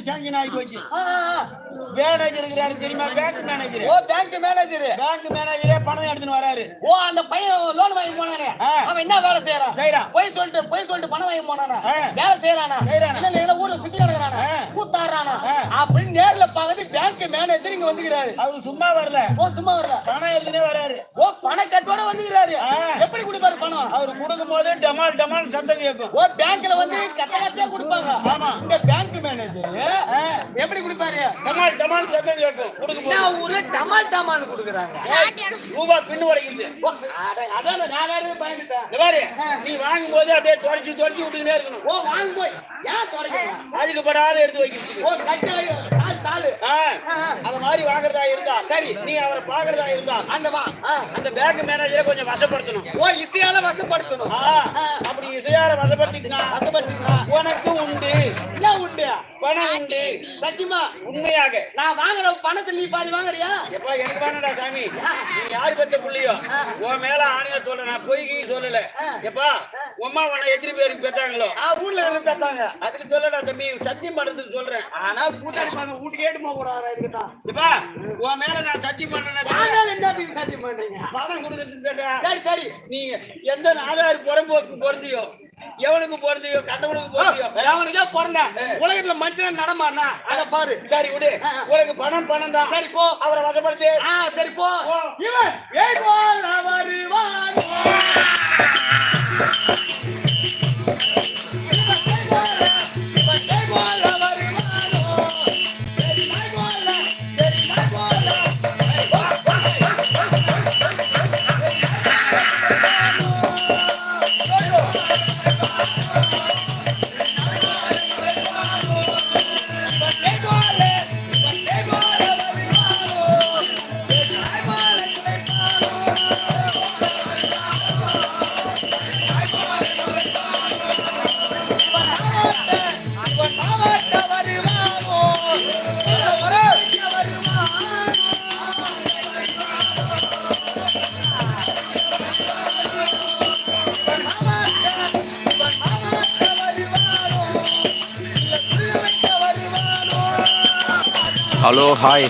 அது சேங்ஷன் ஆகி போச்சு. மேனேஜர் இருக்கிறாரு தெரியுமா பேங்க் மேனேஜர் ஓ பேங்க் மேனேஜர் பேங்க் மேனேஜரே பணம் எடுத்துன்னு வராரு ஓ அந்த பையன் லோன் வாங்கி போனானே. அவன் என்ன வேலை செய்யறான் செய்றான். போய் சொல்லிட்டு போய் சொல்லிட்டு பணம் வாங்கி போனானா. வேலை செய்யறானா. இல்ல இல்ல ஊர்ல சுத்தி ஆ. அப்படின்னு நேர்ல பார்த்து பேங்க் மேனேஜர் இங்க வந்துக்கிறாரு. அவரு சும்மா வரல. ஓ சும்மா வரல. பணம் எடுத்துனே வராரு. ஓ பணக்கட்டோட வந்துக்கிறாரு. எப்படி கொடுப்பாரு பணம்? அவர் கொடுக்கும் போது டமால் டமால் சத்தம் கேட்கும். ஓ பேங்க்ல வந்து கட்ட கட்டியா கொடுப்பாங்க. ஆமா. இந்த பேங்க் மேனேஜர். எப்படி கொடுப்பாரு? டமால் டமால் சத்தம் கேட்கும். கொடுக்கும் நான் ஊர்ல டமால் டமால் கொடுக்குறாங்க? ரூபா பின்னு உடைக்குது. அதான் நான் வேற பயந்துட்டேன் இந்த பாரு. நீ வாங்கும் போது அப்படியே தொடச்சி தொடச்சி விட்டுக்கிட்டே இருக்கணும். ஓ வாங்க போய் ஏன் தொடக்கலாம் அதுக்கு படாத எடுத்து வைக்கிறது அந்த மாதிரி வாங்குறதா இருந்தா சரி நீ அவரை பாக்குறதா இருந்தா அந்த வா. அந்த பேங்க் மேனேஜரை கொஞ்சம் வசப்படுத்தணும். ஓ இசையால வசப்படுத்தணும். அப்படி இசையார வசப்படுத்திட்டுனா வசப்படுத்தீங்களா உனக்கு உண்டு. என்ன உண்டு? பணம் உண்டு. சத்தியமா? உண்மையாக. நான் வாங்குற பணத்தை நீ பாதி வாங்குறியா? எப்பா எனக்கு வேணடா சாமி. நீ யாரு பெத்த புள்ளியோ? உன் மேல ஆணையா சொல்ல நான் பொய்கி சொல்லல. எப்பா உம்மா உன்னை எத்தனை பேருக்கு பெத்தாங்களோ? ஊர்ல இருந்து பேத்தாங்க. அதுக்கு சொல்லடா தம்பி சத்தியம் பண்றதுக்கு சொல்றேன். ஆனா கூட்டாளி வீட்டுக்கு ஏட்டு போக கூடாது இதுக்குதான் எப்பா உன் மேல நான் சத்தியம் நாங்கள் என்னத்துக்கு சத்தியம் பண்றீங்க? பணம் கொடுத்துட்டு சரி சரி. நீ எந்த ஆதார் புறம்போக்கு பொருந்தியோ? எவனுக்கு பொருந்தியோ கண்டவனுக்கு பொருந்தியோ. அவனுக்கே பிறந்தேன் உலகத்துல மனுஷன் நடமானா அத பாரு. சரி விடு. உனக்கு பணம் பணம் தான். சரி போ. அவரை வசப்படுத்து. ஆ சரி போ. இவன் ஏய் போல் வருவான் ஹலோ ஹாய்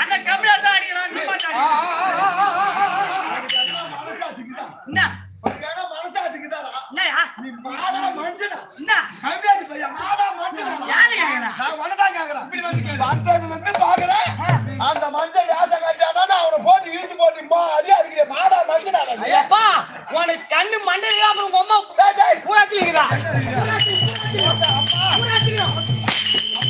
அந்த கபடியா தான் அடிக்கிறான் என்ன வந்தது வந்து பாக்குறேன் அந்த மஞ்சள் வேச கஞ்சாதான் அவனை போட்டு வீழ்த்து போட்டு மாறியா இருக்கிற மாடா மஞ்சள் ஐயப்பா உனக்கு கண்ணு மண்டல உங்க அம்மா பூராத்திரிக்கிறா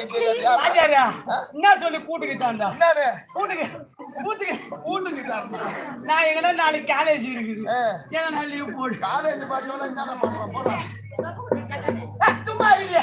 என்ன சொல்லி கூட்டுக்கிட்டான்டா. கூட்டுக்கு கூட்டுக்கு. கூட்டுக்கிட்டான் நான் எங்கன்னா நாளைக்கு காலேஜ் இருக்குது. ஏன்னா லீவ் போடு. காலேஜ் பாட்டு சும்மா இல்லையா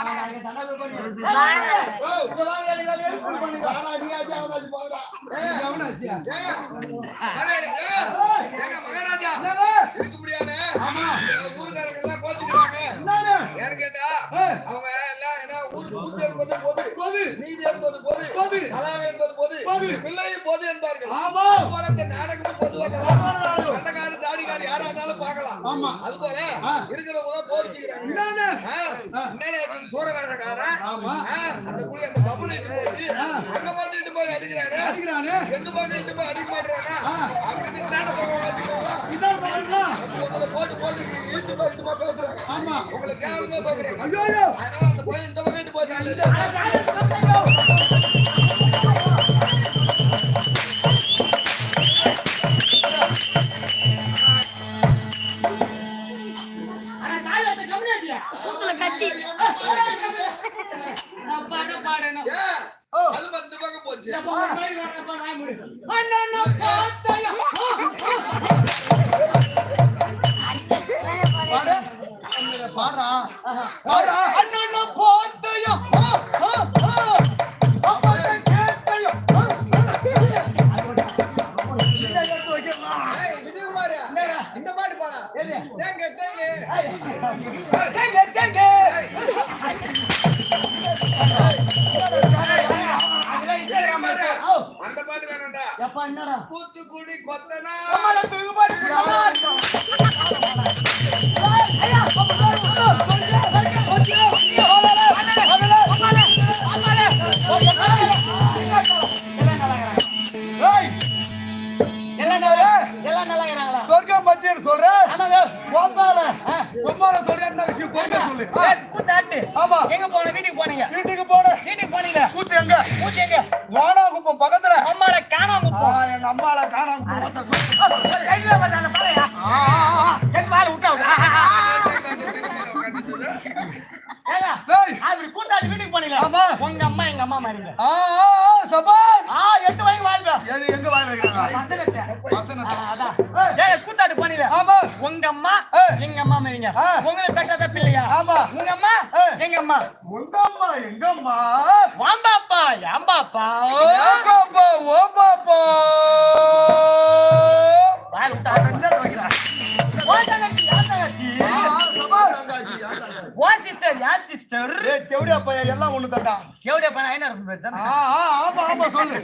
ஆனா கட்டி. பாடணும். அது பக்கம் போச்சு. அண்ணா பார்த்தையா பாடு. பாடுறா. பாடுறா. அண்ணா பார்த்தையா బుద్ధి గుడి కొత్తనా சிஸ்டர். ஏய் தேவடியா பையன் எல்லாம் ஒண்ணு எவ்வளவு பண்ண என்ன இருக்கும் பேர் ஆ ஆ ஆமா ஆமா சொல்லு.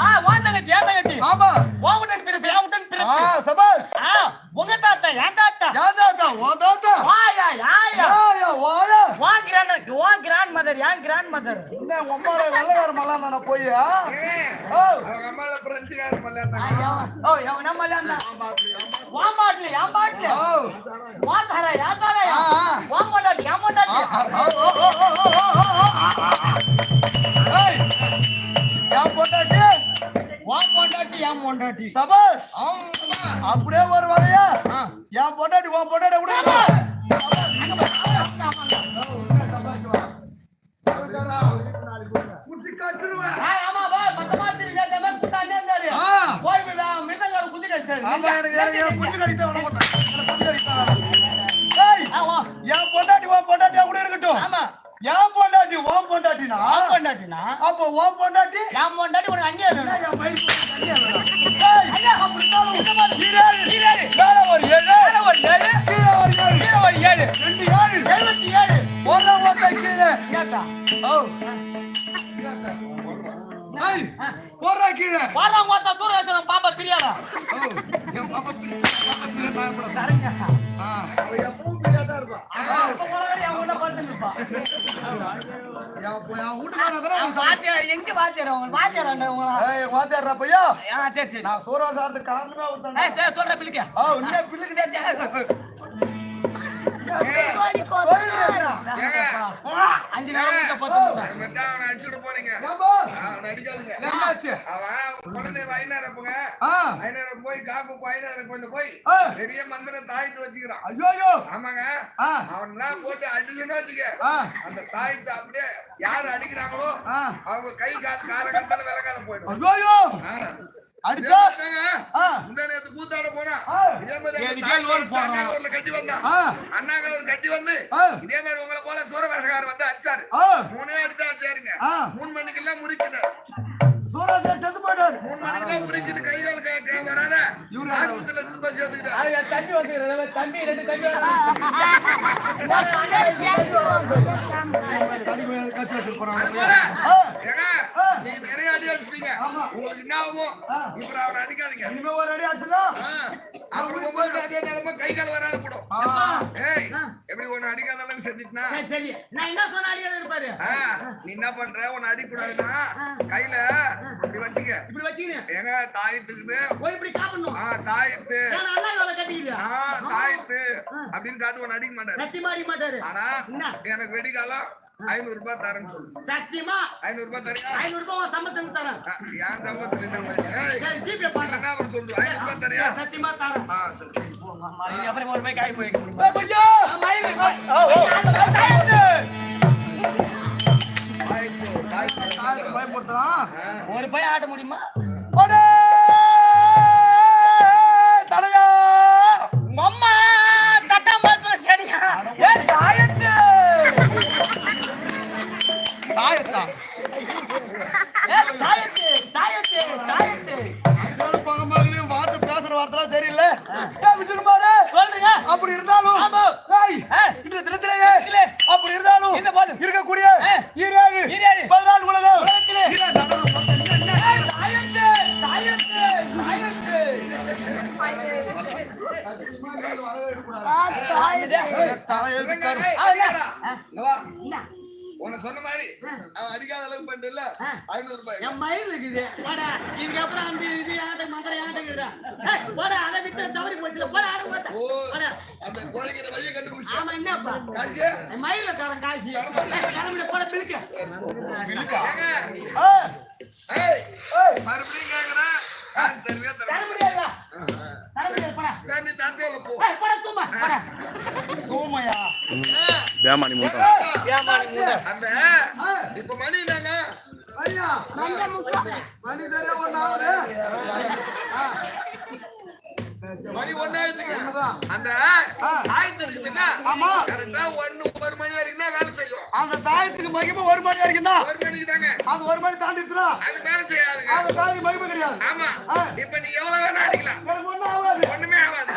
ஆ ஓ தங்கச்சி யா தங்கச்சி. ஆமா. ஓ உடன் பிறப்பு யா உடன் ஆ பிறப்பு சபாஷ். ஆ உங்க தாத்தா என் தாத்தா. யாதாத்தா ஓ தாத்தா. வாயா யாயா யாயா வாயா வா கிராண்ட் வா கிராண்ட் மதர் யான் கிராண்ட் மதர் என்ன உம்மால வெள்ளக்கார மல்லாம் தானே போய் அவங்க அம்மால பிரெஞ்சுக்கார மல்ல ஓ எவன மலையாண்டா வா மாட்ல யா மாட்ல வா சாரா யா சாரா யா. வா மொண்டாட்டி யா மொண்டாட்டி ஏய் யார் பொண்டாட்டி வா மொண்டாட்டி யா மொண்டாட்டி சபாஷ் அப்படியே வருவாங்கயா ஆ. என் பொண்டாட்டி உன் பொண்டாட்டி கூட ஆ ஆமா ஆ. போய் விடா கடிச்சாரு எனக்கு கடித்தா உனக்கு கடித்தா. என் பொண்டாட்டி உன் கூட இருக்கட்டும் ஆமா பொண்டாட்டி பொண்டாட்டினா அப்போ பொண்டாட்டி உனக்கு அங்கேயே வேணும் என் வயசுக்கு தனியா வேணும். ஐயா மேல ஒரு ஏழு மேல ஒரு ஏழு கீழே ஒரு ஏழு கீழே ஒரு ஏழு ரெண்டு ஏழு எழுபத்தி ஏழு ஒரு கீழே கேட்டா போறா கீழே. வாரம் பார்த்தா சூரியன் பாப்பா பிரியாதா என் பாப்பா. சரிங்க. ஆ, எப்பவும். அப்ப வாத்தியார் எங்க வாத்தியார் அவங்க வாத்தியார் ஏய், வாத்தியார்ரா பையா? ஆ சரி சரி. நான் சூரா சாரத்துக்கு காரணமே ஒருத்தன் ஏய் சரி சொல்ற பிள்ளைக்க. ஆ, உன்னை பிள்ளைக்கு சேர்த்து அஞ்சு அடிச்சுட்டு போறீங்க? அவனை அடிக்காதுங்க? அவன் குழந்தை வைநாரப்புங்க ஆ, ஐநூறு போய் காக்கு ஐநூறு கொண்டு போய். பெரிய மந்திரம் தாயத்து வச்சுக்கிறான் ஐயோ. ஆமாங்க. அவன் எல்லாம் போட்டு அடிச்சுன்னு வச்சுக்க. அந்த தாயத்தை அப்படியே யாரு அடிக்கிறாங்களோ. அவங்க கை கால் கால கத்தால விலகாத போயிடும் அடிச்சா. இந்த நேரத்து கூத்தாட போனா. இதே மாதிரி. அண்ணாகூர்ல கட்டி வந்தான். ஆ. அண்ணாகூர் கட்டி வந்து. இதே மாதிரி உங்களை போல சூரவேஷக்காரர் வந்து அடிச்சாரு. மூணே அடிச்சா அடிச்சாருங்க. மூணு மணிக்கு எல்லாம் முறிக்கிட்டார் செத்து போயிட்டாரு. மூணு மணிக்கு தான் முறிக்கிட்டு கை கால் க- க- வராத ஆஸ்பத்திரியில இருந்து போய் சேர்த்துக்கிட்டார் வந்து ரெண்டு வச்சிருப்பாங்க அது போல ஏங்க நீங்க நிறைய அடி அடிப்பீங்க உங்களுக்கு என்ன ஆகும்? இப்ப அவரை அடிக்காதீங்க. இனிமே ஒரு அடி அடிச்சுதான் ஆ. அப்புறம் ஒவ்வொரு அதே நிலைமை கை கால் வராத ஏய் எப்படி அடிக்காத அளவுக்கு செஞ்சிட்டுனா? சரி, சரி. நான் என்ன சொன்ன அடிக்காத இருப்பாரு நீ என்ன பண்ற? உன்னை அடிக்கூடாதுன்னா கையில இப்படி வச்சுக்க. இப்படி வச்சுக்கினேன் ஏங்க தாயத்துக்குது போய் இப்படி காப்பணும் ஆ தாயத்து ஆ தாயத்து அப்படின்னு காட்டு உன்னை அடிக்க மாட்டாரு. சத்தி மாறி மாட்டாரு. ஆனா? எனக்கு வெடிகாலம் ஐநூறு ரூபாய் தரேன்னு சொல்லு சத்தியமா ஐநூறு ரூபாய் தரியா ஐநூறு ரூபாய் சம்பளத்துக்கு தரேன் ஆ, என் சம்பளத்துல என்ன ஜிபே பண்றேன் அப்புறம் சொல்லு ஐநூறு ரூபாய் தரியா சத்தியமா தரேன் ஆ சரி அப்புறம் ஒரு போய் காய் பயப்படுத்தலாம் ஒரு பையன் ஆட்ட முடியுமா உன்னை சொன்ன மாதிரி அவன் அடிக்காத அளவுக்கு பண்ணிட்டுல ஐநூறு ரூபாய் என் மயில் இருக்குது வாடா இதுக்கப்புறம் அந்த இது ஆட்ட மந்திர ஆட்டங்குதுடா வாடா அதை விட்டு தவறி போச்சு வாடா ஆட மாட்டேன் வாடா அந்த குழைக்கிற வழியை கண்டுபிடிச்சா ஆமா என்னப்பா காசியே மயில தரேன் காசு கிளம்பிட போட பிடிக்க ஏய், மறுபடியும் கேக்குறேன். தர தர முடியாதா தர முடியாது போடா. சரி நீ தாத்தையில போ. ஏய், போடா தூமா போடா. தூமையா பேமானி மூட்டை. அந்த இப்ப மணி என்னங்க? ஐயா. மணி சரியா ஒண்ணு ஆகுது. மணி ஒன்னாயிரத்துங்க அந்த ஆமா. கரெக்டா ஒண்ணு அந்த தாயத்துக்கு மகிமை ஒரு மணி வரைக்கும் தான் ஒரு மணிக்கு தாங்க. அது ஒரு மணி தாண்டிச்சுனா அது வேலை செய்யாதுங்க அந்த தாய்க்கு மகிமை கிடையாது. ஆமா. இப்ப நீ எவ்வளவு வேணா அடிக்கலாம். ஒண்ணும் ஆகாது. ஒண்ணுமே ஆகாது.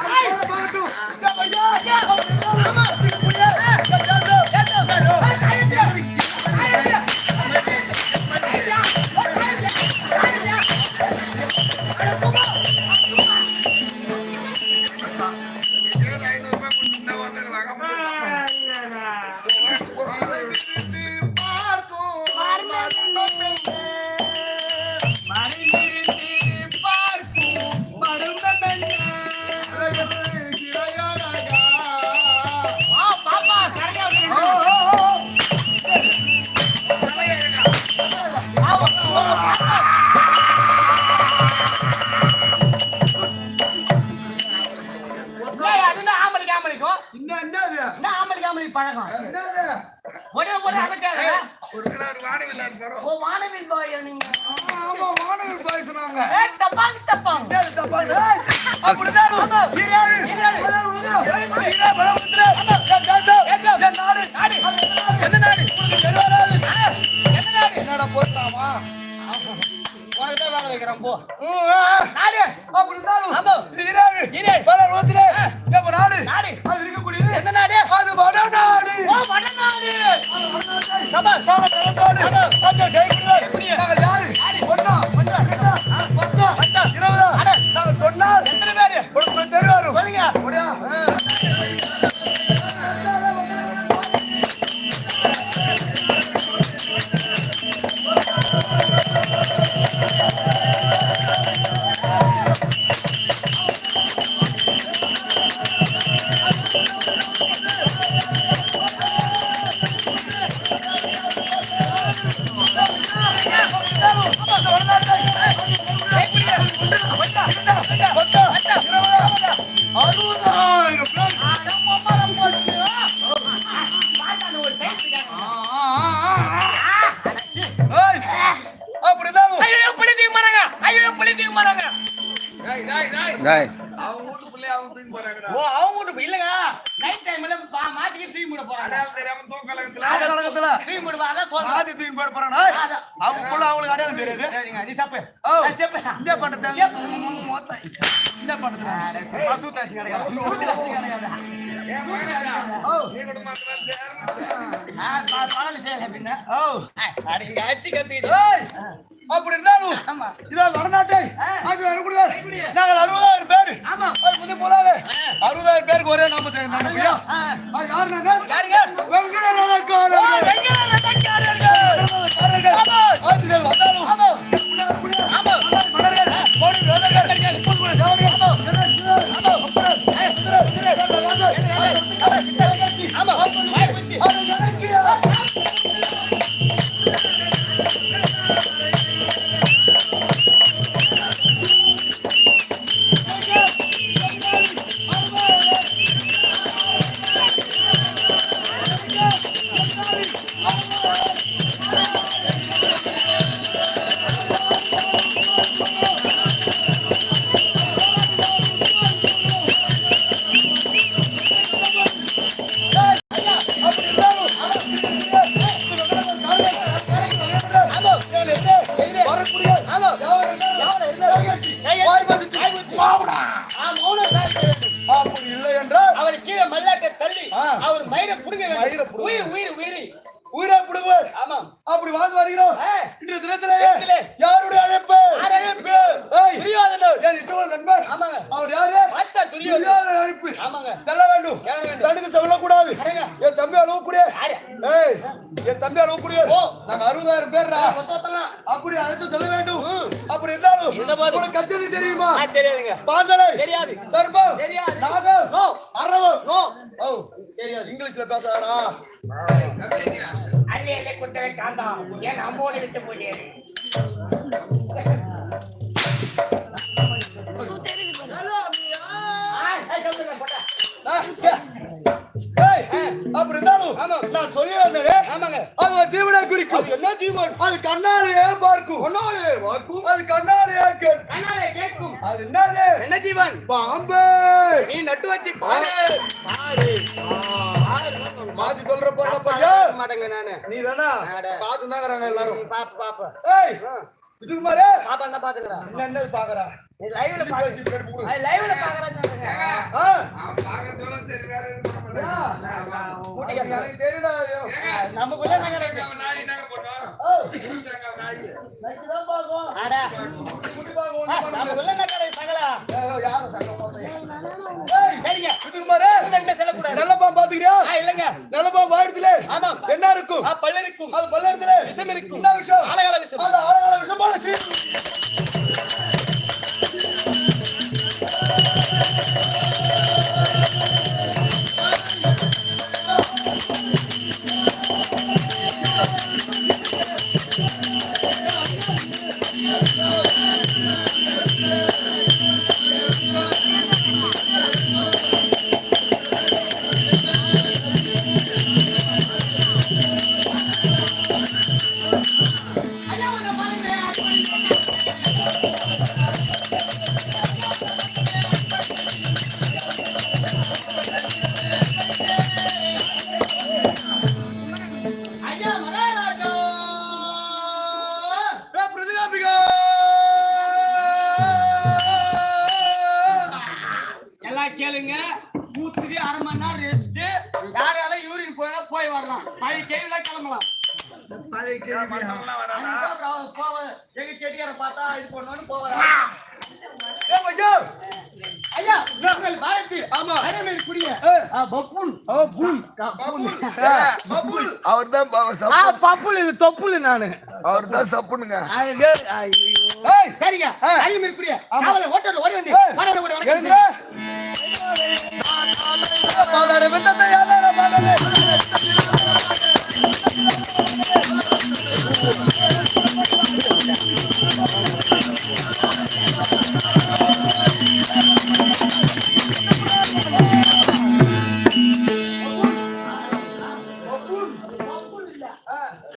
ஓ அவங்க வீட்டு இல்லங்க நைட் டைம்ல மாத்திட்டு தூக்கி மூட போறாங்க தெரியாம தூக்கலகத்துல அந்த கணக்கத்துல தூக்கி மூட சொல்றேன் மாத்தி தூக்கி போட போறானா அதான். அவங்க புள்ள அவங்களுக்கு அடையாளம் தெரியாது சரிங்க நீ சாப்பு செப்பு என்ன பண்றது என்ன பண்றது சூத்தாசி கிடையாது சூத்தாசி கிடையாது அப்படி இருந்தாலும் ஆமா. இதான் வடநாட்டை. அது வரக்கூடாது? நாங்கள் அறுபதாயிரம் பேர். ஆமா. அது முதல் போதாது. அறுபதாயிரம் பேருக்கு ஒரே நாம செய்யணும். அது யாரு நாங்கள் வந்தாலும் அப்படி வாழ்ந்து வருகிறோம். விட்டு இருந்தாலும் ஆமா. நான் சொல்லி வந்தேன் ஆமாங்க அது ஜீவனை குறிக்கும் என்ன ஜீவன் அது கண்ணாலேயே பார்க்கும். ஒன்னோடு வாக்கும் அது கண்ணாலேயே கேட்கும். கண்ணாலே கேட்கும். அது என்னது? என்ன ஜீவன் பாம்பு. நீ நட்டு வச்சு பாரு. நீ வேணா அட. பாத்து தாங்கறாங்க எல்லாரும். பாப்பா பாப்பா. ஏய் விஜயகுமாரே பாப்பா தான் பாத்துக்கிறா என்ன என்ன பாக்குறா? லைவ்ல பாக்கு லைவ்ல ஐயோ. நமக்குள்ள என்ன இருக்கும்? ஆ பல்லு இருக்கும். அது பல்லடத்திலே விஷம் இருக்கும். என்ன விஷயம் ஆலகால விஷம். ஆளால விஷம் போல Gracias. வரலாம். பழைய கிளம்பலாம். போவ. எங்க கேட்டியார பார்த்தா இது போவா ஐயா. ஐயா பாரதி ஆமா. அரைமேல் குடிய ஓ புல். பப்புல். பப்புல். அவர் தான் ஆ பப்புல் இது தொப்புல் நானு. அவர் தான் சப்புனுங்க சரிங்க. அரைமேல் குடிய. காவல ஓட்டல ஓடி வந்து ஓடி வணக்கம் Gracias.